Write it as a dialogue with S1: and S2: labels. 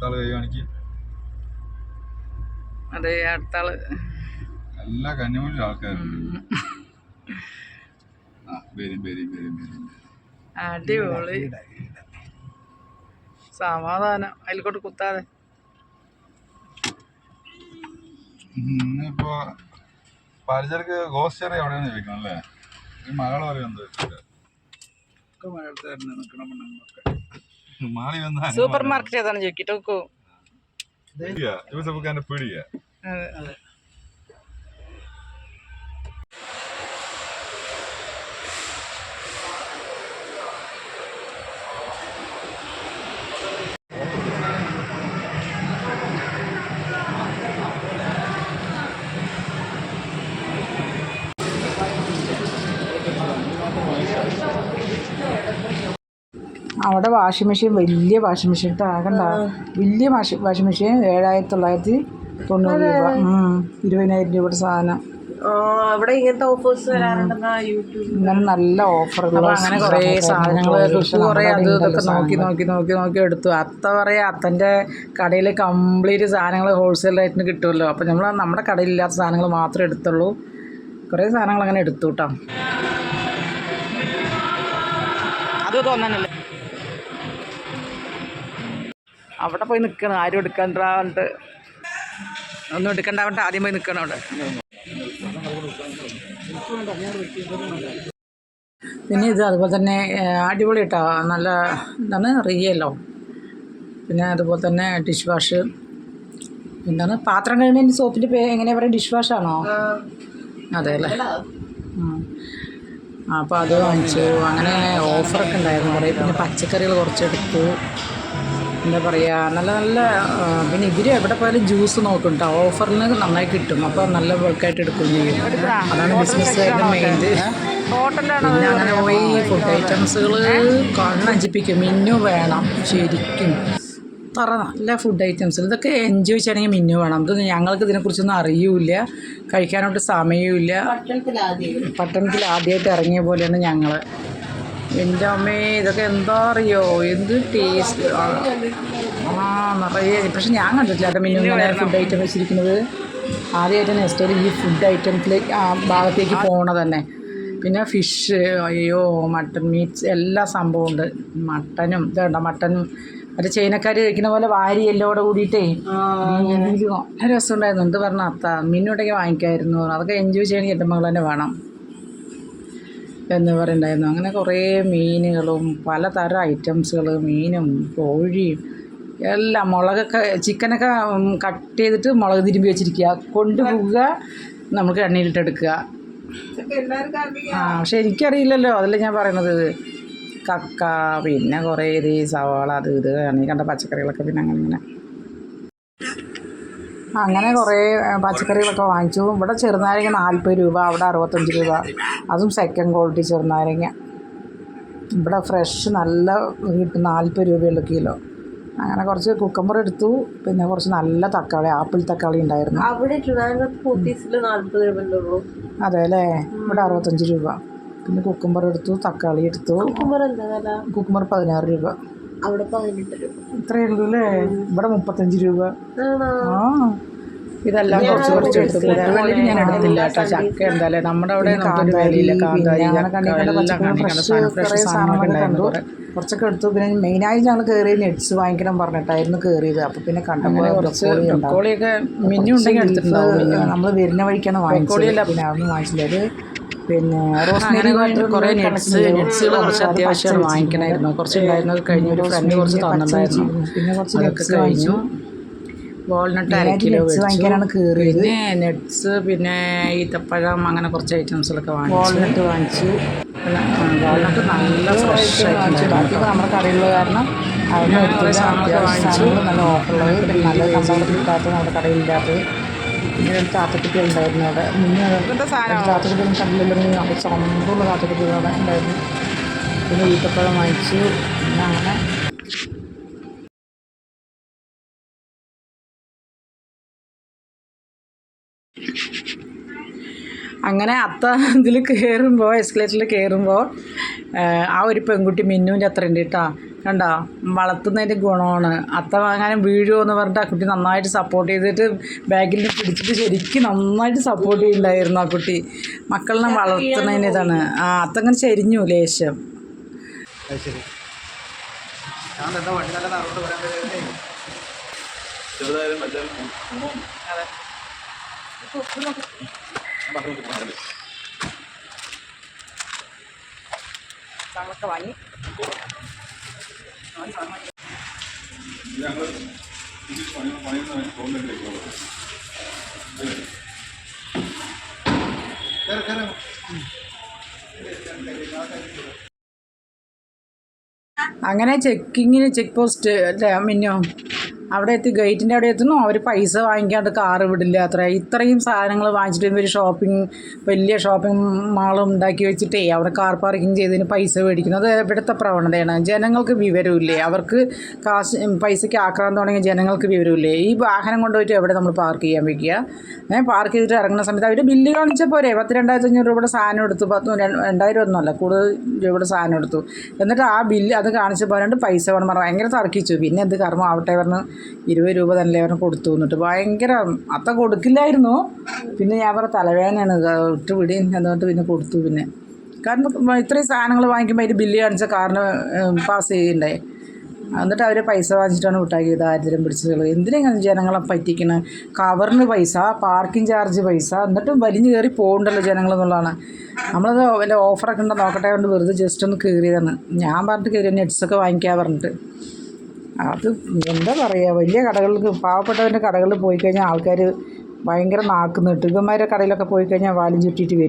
S1: അടുത്താൾ കൈ കാണിക്ക്.
S2: അതെ അടുത്താൾ.
S1: എല്ലാ കന്യാകുമാരി ആൾക്കാരുണ്ട്. ആ വരും വരും വരും വരും.
S2: അടിപൊളി. സമാധാനം. അതിൽക്കോട്ട് കുത്താതെ.
S1: ഇന്നിപ്പോ പരിചർക്ക് ഗോസ്റ്ററി എവിടെയാണ് ചോദിക്കണം അല്ലേ? ഈ മകൾ പറയും എന്താ മാളി വന്ന
S2: സൂപ്പർ മാർക്കറ്റ് ഏതാണ് ചോദിക്കിട്ട് നോക്കൂ
S1: യൂസഫ് അതെ പീടിയ
S2: അവിടെ വാഷിംഗ് മെഷീൻ വലിയ വാഷിംഗ് മെഷീൻ ആകണ്ട വലിയ വാഷിംഗ് വാഷിംഗ് മെഷീൻ ഏഴായിരത്തി തൊള്ളായിരത്തി തൊണ്ണൂറ് രൂപ. ഇരുപതിനായിരം രൂപയുടെ സാധനം.
S3: അവിടെ ഇങ്ങനത്തെ ഓഫേഴ്സ് വരാറുണ്ടെന്നാ യൂട്യൂബ്
S2: ഇങ്ങനെ നല്ല ഓഫറുകൾ അങ്ങനെ കുറേ സാധനങ്ങൾ കുറേ അത് ഇതൊക്കെ നോക്കി നോക്കി നോക്കി നോക്കി എടുത്തു. അത്ത പറയാ അത്തന്റെ കടയിൽ കംപ്ലീറ്റ് സാധനങ്ങൾ ഹോൾസെയിൽ റേറ്റിന് കിട്ടുമല്ലോ അപ്പം നമ്മൾ നമ്മുടെ കടയിൽ ഇല്ലാത്ത സാധനങ്ങൾ മാത്രമേ എടുത്തുള്ളൂ. കുറേ സാധനങ്ങൾ അങ്ങനെ എടുത്തു കേട്ടോ അത് തോന്നാനല്ലേ അവിടെ പോയി നിൽക്കണം ആരും എടുക്കണ്ടാണ്ട് ഒന്നും എടുക്കണ്ടാവണ്ട ആദ്യം പോയി നിൽക്കണം അവിടെ. പിന്നെ ഇത് അതുപോലെ തന്നെ അടിപൊളി കേട്ടോ നല്ല എന്താണ് റിയല്ലോ പിന്നെ അതുപോലെ തന്നെ ഡിഷ് വാഷ്. എന്താണ് പാത്രം കഴിഞ്ഞ സോപ്പിന്റെ പേ എങ്ങനെയാ പറയുക ഡിഷ് വാഷാണോ അതെ അല്ലേ? അപ്പോൾ അത് വാങ്ങിച്ചു. അങ്ങനെ ഓഫറൊക്കെ ഉണ്ടായിരുന്നു കുറേ. പിന്നെ പച്ചക്കറികൾ കുറച്ചെടുത്തു എന്താ പറയുക നല്ല നല്ല പിന്നെ ഇവർ എവിടെ പോയാലും ജ്യൂസ് നോക്കും കേട്ടോ ഓഫറിന് നന്നായി കിട്ടും. അപ്പോൾ നല്ല വർക്കായിട്ട് എടുക്കുകയും ചെയ്യും. അതാണ് ബിസിനസ്സുകാരുടെ മെയിൻ പിന്നെ അങ്ങനെ പോയി ഫുഡ് ഐറ്റംസുകൾ കണ്ണഞ്ചിപ്പിക്കും. മിന്നു വേണം ശരിക്കും. തറ നല്ല ഫുഡ് ഐറ്റംസ് ഇതൊക്കെ എൻജോയ് ചെയ്യണമെങ്കിൽ മിന്നു വേണം. ഇത് ഞങ്ങൾക്ക് ഇതിനെക്കുറിച്ചൊന്നും അറിയൂല കഴിക്കാനായിട്ട് സമയവും
S3: ഇല്ല
S2: പട്ടണത്തിൽ ആദ്യമായിട്ട് ഇറങ്ങിയ പോലെയാണ് ഞങ്ങൾ എന്റെ അമ്മേ ഇതൊക്കെ എന്താ അറിയോ? എന്ത് ടേസ്റ്റ് ആ. നിറയെ. പക്ഷെ ഞാൻ കണ്ടിട്ടില്ല കേട്ടോ മിന്നു ഇങ്ങനെ ഫുഡ് ഐറ്റം വെച്ചിരിക്കുന്നത്. ആദ്യമായിട്ട് നെക്സ്റ്റ് ഈ ഫുഡ് ഐറ്റംസിലേക്ക് ആ ഭാഗത്തേക്ക് പോകണ തന്നെ. പിന്നെ ഫിഷ് അയ്യോ മട്ടൺ മീറ്റ്സ് എല്ലാ സംഭവം ഉണ്ട്. മട്ടനും ഇതുണ്ട മട്ടൻ മറ്റേ ചൈനക്കാർ കഴിക്കുന്ന പോലെ വാരി എല്ലോടെ കൂടിയിട്ടേ എനിക്ക് നല്ല രസമുണ്ടായിരുന്നു. എന്ത് പറഞ്ഞ അത്ത മിന്നുണ്ടെങ്കിൽ വാങ്ങിക്കായിരുന്നു. അതൊക്കെ എൻജോയ് ചെയ്യണമെങ്കിൽ എന്റെ മകൾ തന്നെ വേണം. എന്ന് പറയുന്നുണ്ടായിരുന്നു അങ്ങനെ കുറേ മീനുകളും പലതരം ഐറ്റംസുകൾ മീനും കോഴിയും എല്ലാം മുളകൊക്കെ ചിക്കനൊക്കെ കട്ട് ചെയ്തിട്ട് മുളക് തിരുമ്പി വെച്ചിരിക്കുക. കൊണ്ടുപോവുക നമുക്ക് എണ്ണയിലിട്ടെടുക്കുക. ആ പക്ഷെ എനിക്കറിയില്ലല്ലോ. അതല്ലേ ഞാൻ പറയണത്. കക്ക പിന്നെ കുറേ ഇത് സവാള അത് ഇത് അങ്ങനെ കണ്ട പച്ചക്കറികളൊക്കെ പിന്നെ അങ്ങനെ ഇങ്ങനെ. അങ്ങനെ കുറേ പച്ചക്കറികളൊക്കെ വാങ്ങിച്ചു. ഇവിടെ ചെറുനാരങ്ങ നാൽപ്പത് രൂപ അവിടെ അറുപത്തഞ്ച് രൂപ. അതും സെക്കൻഡ് ക്വാളിറ്റി ചെറുനാരങ്ങ. ഇവിടെ ഫ്രഷ് നല്ല കിട്ടും നാൽപ്പത് രൂപയുള്ള കിലോ. അങ്ങനെ കുറച്ച് കുക്കമ്പർ എടുത്തു. പിന്നെ കുറച്ച് നല്ല തക്കാളി ആപ്പിൾ തക്കാളി ഉണ്ടായിരുന്നു.
S3: അവിടെ
S2: അതെ അല്ലേ? ഇവിടെ അറുപത്തഞ്ച് രൂപ. പിന്നെ കുക്കുംബർ എടുത്തു തക്കാളി എടുത്തു.
S3: കുക്കുമ്പർ
S2: കുക്കുംബർ പതിനാറ് രൂപ.
S3: അവിടെ പതിനെട്ട് രൂപ.
S2: ഇത്രയേ ഉള്ളൂ അല്ലേ? ഇവിടെ മുപ്പത്തഞ്ച് രൂപ. ആ. ഇതെല്ലാം കുറച്ച് കുറച്ച് എടുത്തു കൂട്ടുവെള്ളിന് ഞാൻ എടുത്തില്ല കേട്ടോ. ചക്ക എന്തായാലും നമ്മുടെ അവിടെ വിലയില്ല. കാന്താരി ഫ്രഷ് സാധനങ്ങളൊക്കെ ഉണ്ടായിരുന്നു കുറച്ചൊക്കെ എടുത്തു. പിന്നെ മെയിനായിട്ട് ഞങ്ങൾ കയറി നെറ്റ്സ് വാങ്ങിക്കണം പറഞ്ഞിട്ടായിരുന്നു കയറിയത്. അപ്പോൾ പിന്നെ കണ്ടപ്പോൾ കുറച്ച് ബ്രക്കോളിയൊക്കെ മിന്നു ഉണ്ടെങ്കിൽ എടുത്തിട്ടുണ്ടാവും നമ്മൾ വരുന്ന വഴിക്കാണ് വാങ്ങിച്ചത്. പിന്നെ അതൊന്നും വാങ്ങിച്ചില്ല. പിന്നെ റോസ്മേരി കുറേ നെറ്റ്സ് നെറ്റ്സുകൾ കുറച്ച് അത്യാവശ്യം വാങ്ങിക്കണമായിരുന്നു. കുറച്ച് ഉണ്ടായിരുന്നു കഴിഞ്ഞ ഒരു ഫ്രണ്ട് കുറച്ച് തന്നിട്ടുണ്ടായിരുന്നു. പിന്നെ കുറച്ച് നെറ്റ്സ് കഴിഞ്ഞു. വാൾനട്ട് അര കിലോ വാങ്ങിക്കാനാണ് കയറിയത് പിന്നെ നെറ്റ്സ് പിന്നെ ഈത്തപ്പഴം അങ്ങനെ കുറച്ച് ഐറ്റംസുകളൊക്കെ വാങ്ങിച്ചു. വാൾനട്ട് വാങ്ങിച്ചു. വാൾനട്ട് നല്ല ഫ്രഷ് ആയിട്ട് ബാക്കി നമ്മുടെ കടയിലുള്ള കാരണം അതിന് അത്യാവശ്യം നല്ല ഓഫറുള്ളത് പിന്നെ നല്ല സംഭവം കിട്ടാത്തത് നമ്മുടെ കടയിലില്ലാത്തത്. പിന്നെ താത്തക്കുട്ടി ഉണ്ടായിരുന്നു അവിടെ. മുന്നേ കാത്തക്കുട്ടി കണ്ടില്ലെങ്കിൽ അവിടെ സ്വന്തമുള്ള കാത്തക്കുട്ടി അവിടെ ഉണ്ടായിരുന്നു. പിന്നെ ഈത്തപ്പഴം വാങ്ങിച്ചു. പിന്നെ അങ്ങനെ അങ്ങനെ അത്ത ഇതിൽ കയറുമ്പോൾ എസ്കലേറ്ററിൽ കയറുമ്പോൾ ആ ഒരു പെൺകുട്ടി മിന്നുവിന്റെ അത്ര ഉണ്ട് കേട്ടോ. കണ്ടോ? വളർത്തുന്നതിന്റെ ഗുണമാണ്. അത്ത വാങ്ങാനും വീഴുമോ എന്ന് പറഞ്ഞിട്ട് ആ കുട്ടി നന്നായിട്ട് സപ്പോർട്ട് ചെയ്തിട്ട് ബാഗിൽ നിന്ന് പിടിച്ചിട്ട് ശരിക്കും നന്നായിട്ട് സപ്പോർട്ട് ചെയ്യുന്നുണ്ടായിരുന്നു ആ കുട്ടി. മക്കളിനെ വളർത്തുന്നതിന് ഇതാണ്. ആ അത്തങ്ങനെ ചരിഞ്ഞു ലേശം.
S1: ഗുണം
S2: വാങ്ങി. അങ്ങനെ ചെക്കിങ്ങിന് ചെക്ക് പോസ്റ്റ് അല്ലേ മിന്നോ? അവിടെ എത്തി ഗേറ്റിന്റെ അവിടെ എത്തുന്നു. അവർ പൈസ വാങ്ങിക്കാണ്ട് കാറ് വിടില്ല അത്ര. ഇത്രയും സാധനങ്ങൾ വാങ്ങിച്ചിട്ട് ഇവർ ഷോപ്പിംഗ് വലിയ ഷോപ്പിംഗ് മാളും ഉണ്ടാക്കി വെച്ചിട്ടേ അവിടെ കാർ പാർക്കിംഗ് ചെയ്തതിന് പൈസ മേടിക്കുന്നു. മേടിക്കുന്നത് ഇവിടുത്തെ പ്രവണതയാണ്. ജനങ്ങൾക്ക് വിവരമില്ലേ? അവർക്ക് കാശ് പൈസയ്ക്ക് ആക്രാന്ത് തുടങ്ങിയ ജനങ്ങൾക്ക് വിവരമില്ലേ? ഈ വാഹനം കൊണ്ടുപോയിട്ട് എവിടെ നമ്മൾ പാർക്ക് ചെയ്യാൻ വെക്കുക? ഏഹ് പാർക്ക് ചെയ്തിട്ട് ഇറങ്ങുന്ന സമയത്ത് അവർ ബില്ല് കാണിച്ചാൽ പോരെ. പത്ത് രണ്ടായിരത്തി അഞ്ഞൂറ് രൂപയുടെ സാധനം എടുത്തു. പത്ത് രണ്ട്- രണ്ടായിരം ഒന്നുമല്ല കൂടുതൽ രൂപയുടെ സാധനം എടുത്തു. എന്നിട്ട് ആ ബില്ല് അത് കാണിച്ചപ്പോൾ പൈസ വേണം പറഞ്ഞു ഭയങ്കര തർക്കിച്ചു. പിന്നെ എന്ത്? കർമ്മം ആവട്ടെ പറഞ്ഞ് ഇരുപത് രൂപ തന്നെ അവർ കൊടുത്തു എന്നിട്ട് ഭയങ്കര അത്ത കൊടുക്കില്ലായിരുന്നു. പിന്നെ ഞാൻ പറഞ്ഞ തലവേദനയാണ്. ഇട്ട് വിടി എന്നിട്ട് പിന്നെ കൊടുത്തു പിന്നെ. കാരണം ഇത്രയും സാധനങ്ങൾ വാങ്ങിക്കുമ്പോൾ അതിന്റെ ബില്ല് കാണിച്ച കാറിന് പാസ് ചെയ്യണ്ടേ? എന്നിട്ട് അവർ പൈസ വാങ്ങിച്ചിട്ടാണ് വിട്ടാക്കി ദാരിദ്ര്യം പിടിച്ചത്. എന്തിനാണ് ജനങ്ങളെ പറ്റിക്കണ? കവറിന് പൈസ പാർക്കിംഗ് ചാർജ് പൈസ എന്നിട്ടും വലിഞ്ഞു കയറി പോകണ്ടല്ലോ ജനങ്ങൾ എന്നുള്ളതാണ്. നമ്മളത് വല്ല ഓഫറൊക്കെ ഉണ്ടോ നോക്കട്ടെ കൊണ്ട് വെറുതെ ജസ്റ്റ് ഒന്ന് കയറിയതാണ് ഞാൻ പറഞ്ഞിട്ട് കയറി നെറ്റ്സൊക്കെ വാങ്ങിക്കാൻ പറഞ്ഞിട്ട്. അത് എന്താ പറയുക വലിയ കടകൾക്ക് പാവപ്പെട്ടവന്റെ കടകളിൽ പോയി കഴിഞ്ഞാൽ ആൾക്കാർ ഭയങ്കര നാക്ക് നീട്ടും. ഇവന്മാരുടെ കടയിലൊക്കെ പോയി കഴിഞ്ഞാൽ വാലും ചുറ്റിയിട്ട് വരും.